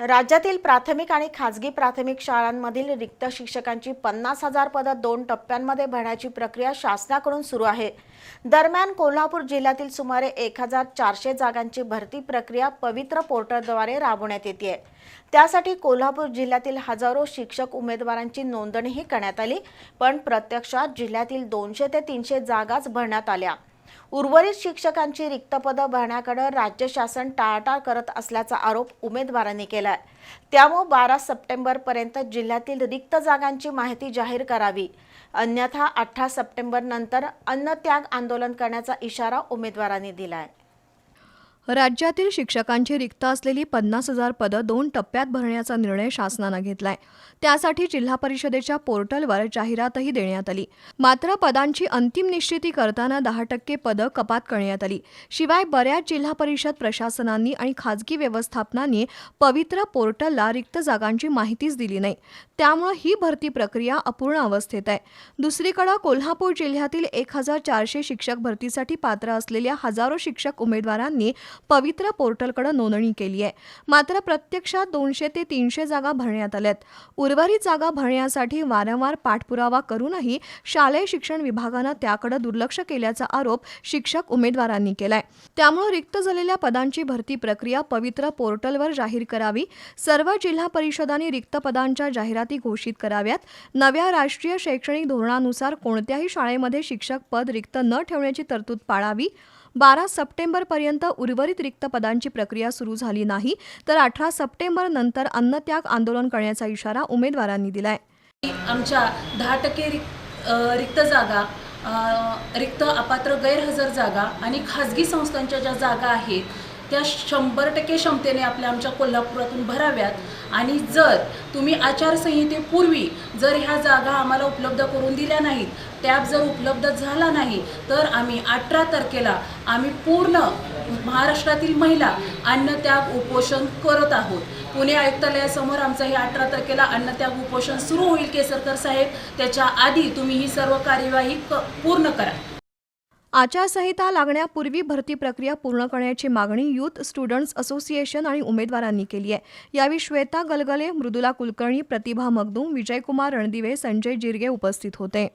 राज्यातील प्राथमिक आणि खाजगी प्राथमिक शाळांमधील रिक्त शिक्षकांची पन्नास हजार पदं दोन टप्प्यांमध्ये भरण्याची प्रक्रिया शासनाकडून सुरू आहे. दरम्यान कोल्हापूर जिल्ह्यातील सुमारे एक हजार चारशे जागांची भरती प्रक्रिया पवित्र पोर्टलद्वारे राबवण्यात येते. त्यासाठी कोल्हापूर जिल्ह्यातील हजारो शिक्षक उमेदवारांची नोंदणीही करण्यात आली पण प्रत्यक्षात जिल्ह्यातील दोनशे ते तीनशे जागाच भरण्यात आल्या. उर्वरित शिक्षकांची रिक्त पदं भरण्याकडे राज्य शासन टाळाटाळ करत असल्याचा आरोप उमेदवारांनी केलाय. त्यामुळे बारा सप्टेंबरपर्यंत जिल्ह्यातील रिक्त जागांची माहिती जाहीर करावी. अन्यथा अठरा सप्टेंबर नंतर अन्नत्याग आंदोलन करण्याचा इशारा उमेदवारांनी दिलाय. राज्यातील शिक्षकांची रिक्त असलेली पन्नास हजार पदं दोन टप्प्यात भरण्याचा निर्णय शासनानं घेतलाय. त्यासाठी जिल्हा परिषदेच्या पोर्टलवर जाहिरातही देण्यात आली. मात्र पदांची अंतिम निश्चिती करताना दहा टक्के पदं कपात करण्यात आली. शिवाय बऱ्याच जिल्हा परिषद प्रशासनांनी आणि खाजगी व्यवस्थापनांनी पवित्र पोर्टलला रिक्त जागांची माहितीच दिली नाही. त्यामुळे ही भरती प्रक्रिया अपूर्ण अवस्थेत आहे. दुसरीकडे कोल्हापूर जिल्ह्यातील एक हजार चारशे शिक्षक भरतीसाठी पात्र असलेल्या हजारो शिक्षक उमेदवारांनी पवित्र पोर्टलकडे नोंदणी केली आहे. मात्र प्रत्यक्षात दोनशे ते तीनशे जागा भरण्यात आल्यात. उर्वरित जागा भरण्यासाठी वारंवार पाठपुरावा करूनही शालेय शिक्षण विभागानं त्याकडे दुर्लक्ष केल्याचा आरोप शिक्षक उमेदवारांनी केलाय. त्यामुळे रिक्त झालेल्या पदांची भरती प्रक्रिया पवित्र पोर्टलवर जाहीर करावी सर्व जिल्हा परिषदांनी रिक्त पदांच्या जाहिराती घोषित कराव्यात नव्या राष्ट्रीय शैक्षणिक धोरणानुसार कोणत्याही शाळेमध्ये शिक्षक पद रिक्त न ठेवण्याची तरतूद पाळावी बारा सप्टेंबरपर्यंत उर्वरित रिक्त पदांची प्रक्रिया सुरू झाली नाही तर अठरा सप्टेंबर नंतर अन्नत्याग आंदोलन करण्याचा इशारा उमेदवारांनी दिलाय. आमच्या दहा टक्के रिक्त जागा रिक्त अपात्र गैरहजर जागा आणि खाजगी संस्थांच्या ज्या जागा आहेत त्या शंभर टक्के क्षमतेने आपल्या आमच्या कोल्हापुरातून भराव्यात. आणि जर तुम्ही आचारसंहितेपूर्वी जर ह्या जागा आम्हाला उपलब्ध करून दिल्या नाहीत टॅब जर उपलब्ध झाला नाही तर आम्ही अठरा तारखेला आम्ही पूर्ण महाराष्ट्रातील महिला अन्नत्याग उपोषण करत आहोत. पुणे आयुक्तालयासमोर आमचं हे अठरा तारखेला अन्नत्याग उपोषण सुरू होईल केसरकर साहेब. त्याच्या आधी तुम्ही ही सर्व कार्यवाही क पूर्ण करा. आचारसंहिता लागण्यापूर्वी भरती प्रक्रिया पूर्ण करण्याची मागणी युथ स्टुडंट्स असोसिएशन आणि उमेदवारांनी केली आहे. यावेळी श्वेता गलगले मृदुला कुलकर्णी प्रतिभा मगदूम विजयकुमार रणदिवे संजय जिरगे उपस्थित होते.